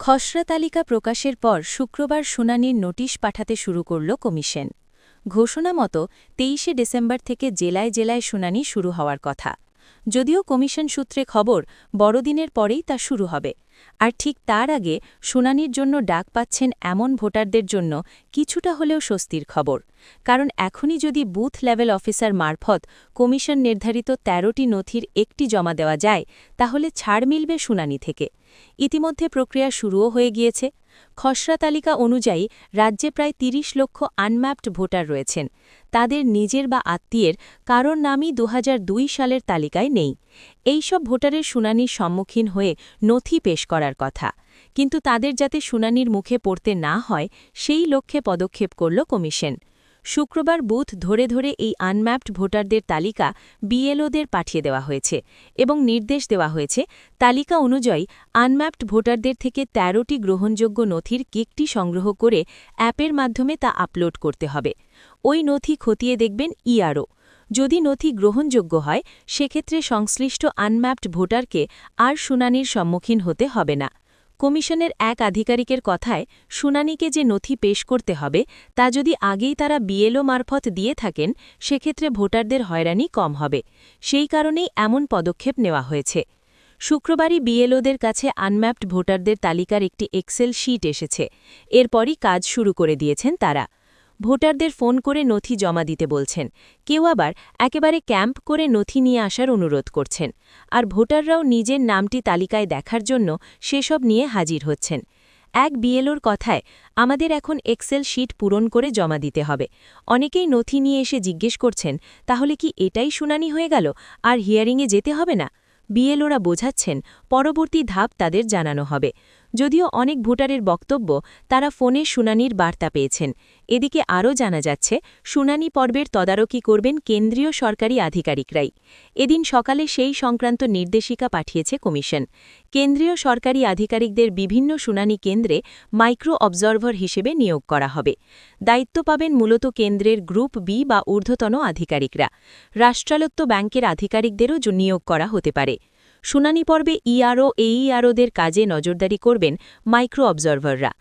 খসড়া তালিকা প্রকাশের পর শুক্রবার শুনানির নোটিশ পাঠাতে শুরু করল কমিশন। ঘোষণা মতো তেইশে ডিসেম্বর থেকে জেলায় জেলায় শুনানি শুরু হওয়ার কথা। যদিও কমিশন সূত্রে খবর, বড়দিনের পরেই তা শুরু হবে। আর ঠিক তার আগে শুনানির জন্য ডাক পাচ্ছেন এমন ভোটারদের জন্য কিছুটা হলেও স্বস্তির খবর। কারণ এখনই যদি বুথ লেভেল অফিসার মারফত কমিশন নির্ধারিত ১৩টি নথির একটি জমা দেওয়া যায়, তাহলে ছাড় মিলবে শুনানি থেকে। ইতিমধ্যে প্রক্রিয়া শুরুও হয়ে গিয়েছে। খসড়া তালিকা অনুযায়ী রাজ্যে প্রায় ৩০ লক্ষ আনম্যাপড ভোটার রয়েছেন। তাদের নিজের বা আত্মীয়ের কারোর নামই দুহাজার দুই সালের তালিকায় নেই। এই সব ভোটারের শুনানির সম্মুখীন হয়ে নথি পেশ করার কথা। কিন্তু তাদের যাতে শুনানির মুখে পড়তে না হয়, সেই লক্ষ্যে পদক্ষেপ করল কমিশন। শুক্রবার বুথ ধরে ধরে এই আনম্যাপড ভোটারদের তালিকা বিএলওদের পাঠিয়ে দেওয়া হয়েছে এবং নির্দেশ দেওয়া হয়েছে, তালিকা অনুযায়ী আনম্যাপড ভোটারদের থেকে ১৩টি গ্রহণযোগ্য নথির কেকটি সংগ্রহ করে অ্যাপের মাধ্যমে তা আপলোড করতে হবে। ওই নথি খতিয়ে দেখবেন ইআরও। যদি নথি গ্রহণযোগ্য হয়, সেক্ষেত্রে সংশ্লিষ্ট আনম্যাপড ভোটারকে আর শুনানির সম্মুখীন হতে হবে না। কমিশনের এক আধিকারিকের কথায় শুনানিকে যে নথি পেশ করতে হবে, তা যদি আগেই তারা বিএলও মারফত দিয়ে থাকেন, সেক্ষেত্রে ভোটারদের হয়রানি কম হবে। সেই কারণেই এমন পদক্ষেপ নেওয়া হয়েছে। শুক্রবারই বিএলওদের কাছে আনম্যাপড ভোটারদের তালিকার একটি এক্সেল শিট এসেছে। এরপরই কাজ শুরু করে দিয়েছেন তারা। ভোটারদের ফোন করে নথি জমা দিতে বলছেন। কেউ আবার একেবারে ক্যাম্প করে নথি নিয়ে আসার অনুরোধ করছেন। আর ভোটাররাও নিজের নামটি তালিকায় দেখার জন্য সেসব নিয়ে হাজির হচ্ছেন। এক বিএলওর কথায়, আমাদের এখন এক্সেল শিট পূরণ করে জমা দিতে হবে। অনেকেই নথি নিয়ে এসে জিজ্ঞেস করছেন, তাহলে কি এটাই শুনানি হয়ে গেল? আর হিয়ারিংয়ে যেতে হবে না? বিএলওরা বোঝাচ্ছেন, পরবর্তী ধাপ তাদের জানানো হবে। যদিও অনেক ভোটারের বক্তব্য, তারা ফোনে শুনানির বার্তা পেয়েছেন। এদিকে আরও জানা যাচ্ছে, শুনানি পর্বের তদারকি করবেন কেন্দ্রীয় সরকারি আধিকারিকরাই। এদিন সকালে সেই সংক্রান্ত নির্দেশিকা পাঠিয়েছে কমিশন। কেন্দ্রীয় সরকারি আধিকারিকদের বিভিন্ন শুনানি কেন্দ্রে মাইক্রো অবজার্ভার হিসেবে নিয়োগ করা হবে। দায়িত্ব পাবেন মূলত কেন্দ্রের গ্রুপ বি বা ঊর্ধ্বতন আধিকারিকরা। রাষ্ট্রায়ত্ত ব্যাংকের আধিকারিকদেরও নিয়োগ করা হতে পারে। শুনানি পর্বে ইআরও, এইআরওদের কাজে নজরদারি করবেন মাইক্রো অবজারভাররা।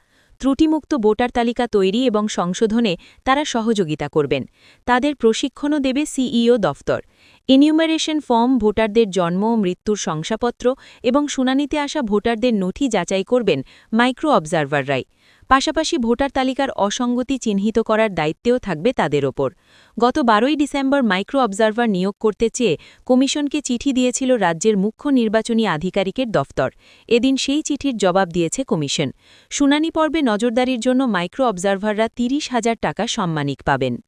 ত্রুটিমুক্ত ভোটার তালিকা তৈরি এবং সংশোধনে তারা সহযোগিতা করবেন। তাদের প্রশিক্ষণও দেবে সিইও দফতর। ইনিউমারেশন ফর্ম ভোটারদের জন্ম ও মৃত্যুর শংসাপত্র এবং শুনানিতে আসা ভোটারদের নথি যাচাই করবেন মাইক্রো অবজারভাররাই। পাশাপাশি ভোটার তালিকার অসঙ্গতি চিহ্নিত করার দায়িত্বেও থাকবে তাদের ওপর। গত বারোই ডিসেম্বর মাইক্রো অবজারভার নিয়োগ করতে চেয়ে কমিশনকে চিঠি দিয়েছিল রাজ্যের মুখ্য নির্বাচনী আধিকারিকের দফতর। এদিন সেই চিঠির জবাব দিয়েছে কমিশন। শুনানি পর্বে নজরদারির জন্য মাইক্রো অবজারভাররা তিরিশ হাজার টাকা সম্মানিক পাবেন।